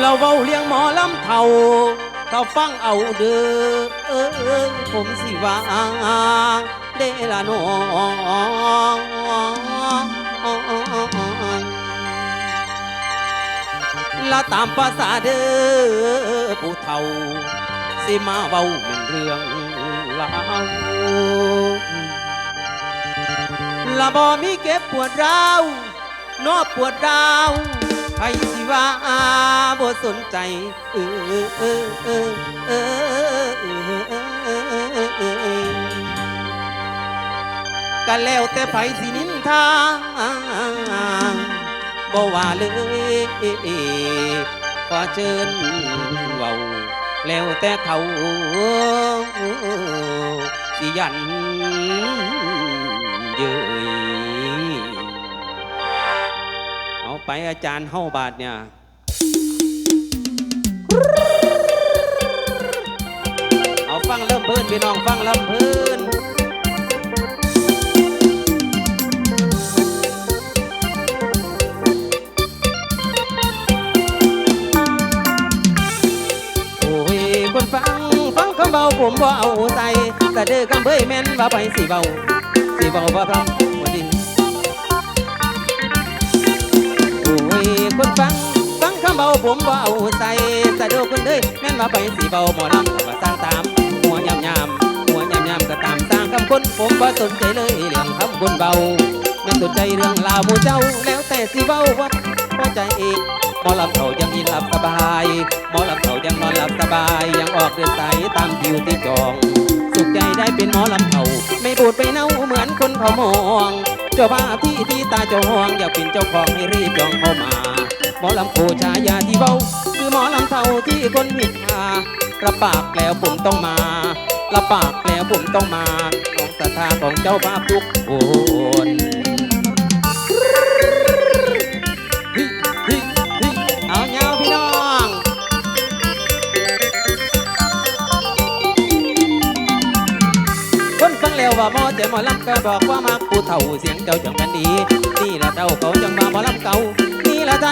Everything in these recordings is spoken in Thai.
เราเว้าเลี้ยงหมอลำเท่าถ้าฟังเอาเด้อเออผมสิว่าเดละน้องละตามภาษาเด้อผู้เฒ่า สิมาเว้าเป็นเรื่องล่าละบ่มีเก็บปวดร้าวนอปวดร้าว ใครสิว่าบ่สนใจเออเออเออเออกันแล้วแต่ไผสินินทาบ่ว่าเลยขอเชิญเว้าแล้วแต่เขาสิยันาไปอาจารย์เฮาบาทเนี่ยเอาฟังเริ่มเพิ่นพี่น้องฟังลำเพิ่นโอ้ยคนฟังฟังคำเบาผมบ่เอาใส่แต่เด้อคำเบยแม่นว่าไปสิเบาสิเบาบ่าพร้ำ คนฟังฟังคำเบาผมเอาใส่แต่เด้อคนเด้ยแม่นว่าไปสิเบาหมอลำก็ว่าสร้างตามหัวยำยำหัวยำยำก็ตามสร้างคำคนผมบ่สนใจเลยเรื่องคำคนเบาแม่นสนใจเรื่องราวหมูเจ้าแล้วแต่สิเบาว่าพอใจเองหมอลำเขายังยินหลับสบายหมอลำเขายังนอนหลับสบายยังออกเดินสายตามทิวที่จองสุขใจได้เป็นหมอลำเขาไม่บูดไปเน่าเหมือนคนเขามอง เจ้าภาพที่ที่ตาจองอยากเป็นเจ้าของให้รีบจองเข้ามา หมอลำโคชายาที่เบ้าคือหมอลำเท่าที่คนหิดหารับปากแล้วผมต้องมารับปากแล้วผมต้องมาของศรัทธาของเจ้าภาพทุกคนฮิฮิฮิเอาเงาพี่น้องคนฟังแล้วว่าหมอเจหมอลำก็บอกว่ามักผู้เฒ่าเสียงเจ้าจังกันดี นี่ละเจ้าเขาจังมาหมอลำเก่า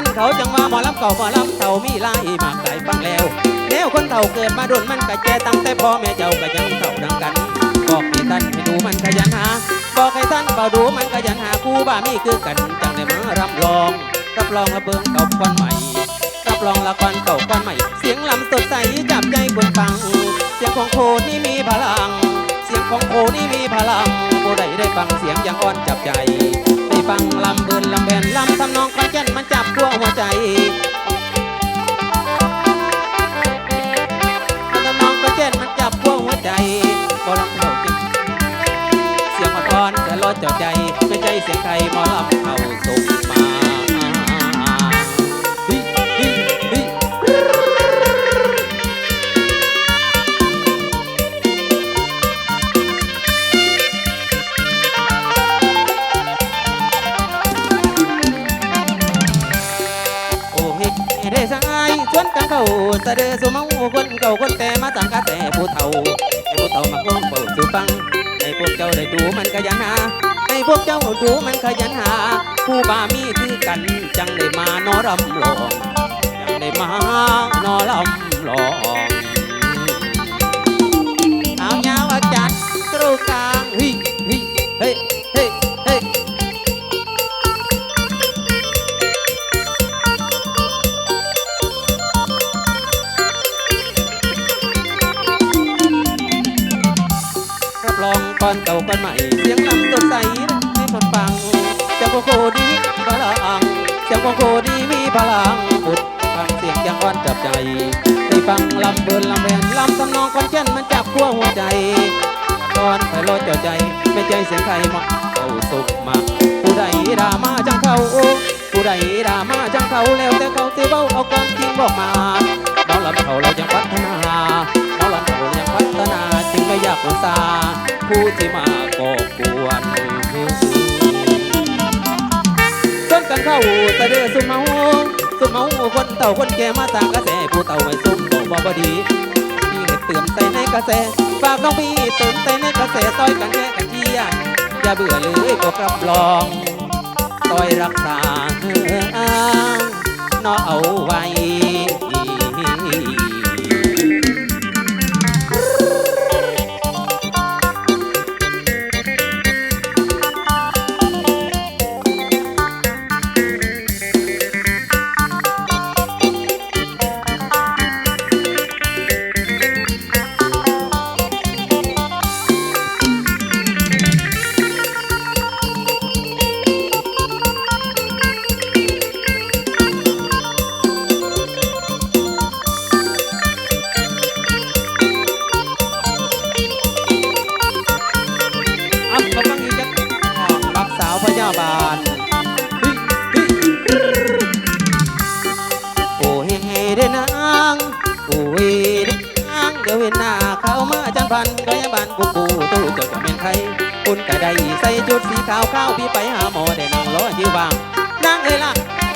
นี่ละท่านเขาจังมาหมอลำเก่าหมอลำเฒ่ามีลายมากหลายฟังแล้วแล้วคนเฒ่าเกิดมาโดนมันก็แกตั้งแต่พ่อแม่เจ้าก็ยังเฒ่าดังกัน บอกให้ท่านให้ดูมันขยันหา บอกให้ท่านเฝ้าดูมันขยันหาครูบ้ามีคือกันจังได้มารับรองรับรองระเบิงเก่าก้อนใหม่รับรองละครเก่าก้อนใหม่ เสียงลำสดใสจับใจคนฟัง เสียงของโคนี่มีพลัง เสียงของโคนี่มีพลังผู้ใดได้ฟังเสียงอย่างอ่อนจับใจ หัวใจมันทำนองคอนแก่นมันจับทั่วหัวใจบอลำเขาจริงเสียงมาทอนแต่รอดเจ้าใจไม่ใจเสียงใครหมอลำเขาสุข ชวนกันเขาเสะเดอสุเมาคนเก่าคนแต่มาต่างกะแต่ผู้เฒ่าให้ผู้เขามาก้งเปิดสูฟังให้พวกเจ้าได้ดูมันขยันหาให้พวกเจ้าดูมันขยันหา ผู้บามีถือกันจังได้มานอรำลองจังได้มานอรำลอง ก่อนเก่าก่อนใหม่ เสียงลำสดใสให้คนฟังเสียงโคโคดีพลังเสียงโคโคดีมีพลังปุดฟังเสียงยังอ่อนจับใจได้ฟังลำเบินลำแบนลำทำนองคอนแก่นมันจับขั้วหัวใจก่อนไปรอเจ้าใจไม่ใจเสียงใครมาเอาสุกมาผู้ใดด่ามาจังเขาผู้ใดด่ามาจังเขาแล้วแต่เขาเตือเบ้าเอาความจริงบอกมา ที่มาก่อกวนจนกันเข้าต่เดือสุมเมาสุมเมาคนเต่าคนแก่มาสร้างกระแสผู้เต่าไม่ซุ่มบอกบ่บดีพี่ให้เติมใส่ในกระแสฝากน้องพี่เติมใส่ในกระแสซอยกันแค่กันเชียอย่าเบื่อเลยก็กรับรองคอยรักษาเอออ้างเนาะเอาไว้าบาลกูกูตู้เจ้าจะเป็นใครคุณกะได้ใส่ชุดสีขาวข้าวพี่ไปหาหมอได้นั่งรออยู่างนางเอ้ยล่ะ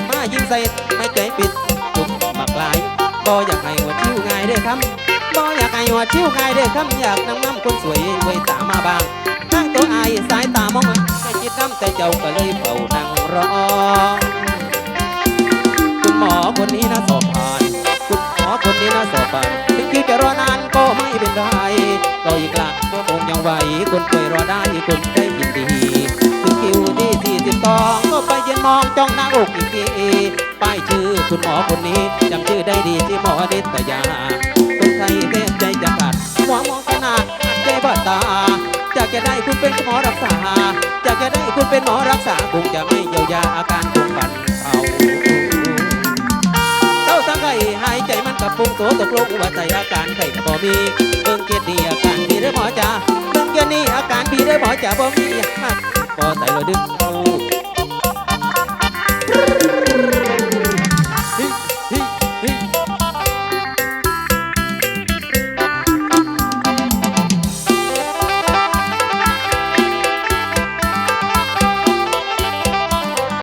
มายิ้มใส่ไม่ใจปิดจุกบักลายบ่อยากให้หัวชิวง่ายเด้อคำบ่อยากให้หัวชิวง่ายเด้อคำอยากนำน้ำคนสวยไว้ตามมาบ้างทางตัวอายสายตามองใจคิดน้ำแต่เจ้าก็เลยเฝ้านั่งรอคุณหมอคนนี้นะสอบผ่านคุณหมอคนนี้นะสอบผ่านถึงคิดจะรอนานก็ไม่เป็นไร ไหว คนป่วยรอได้คนได้ยินดีถึงคิวที่สี่สิบสองก็ไปยืนมองจ้องหน้าอกอีกทีป้ายชื่อคุณหมอคนนี้จำชื่อได้ดีที่หมอนิตยา คนไข้เต้นใจจะขาดหัวมองขนาดใจบาดตาอยากจะได้คุณเป็นหมอรักษาอยากจะได้คุณเป็นหมอรักษาคงจะไม่เยียวยาอาการคงบัน ใจมันกับปุงตัวตกลงว่าใจอาการไข้ก็บ่มีเบิ่งเกียรติดีอาการพี่เด้อหมอจ๋าเบิ่งเกียรตินี่อาการพี่เด้อหมอจ๋าบ่มีหักบ่ใส่เราดึกเอา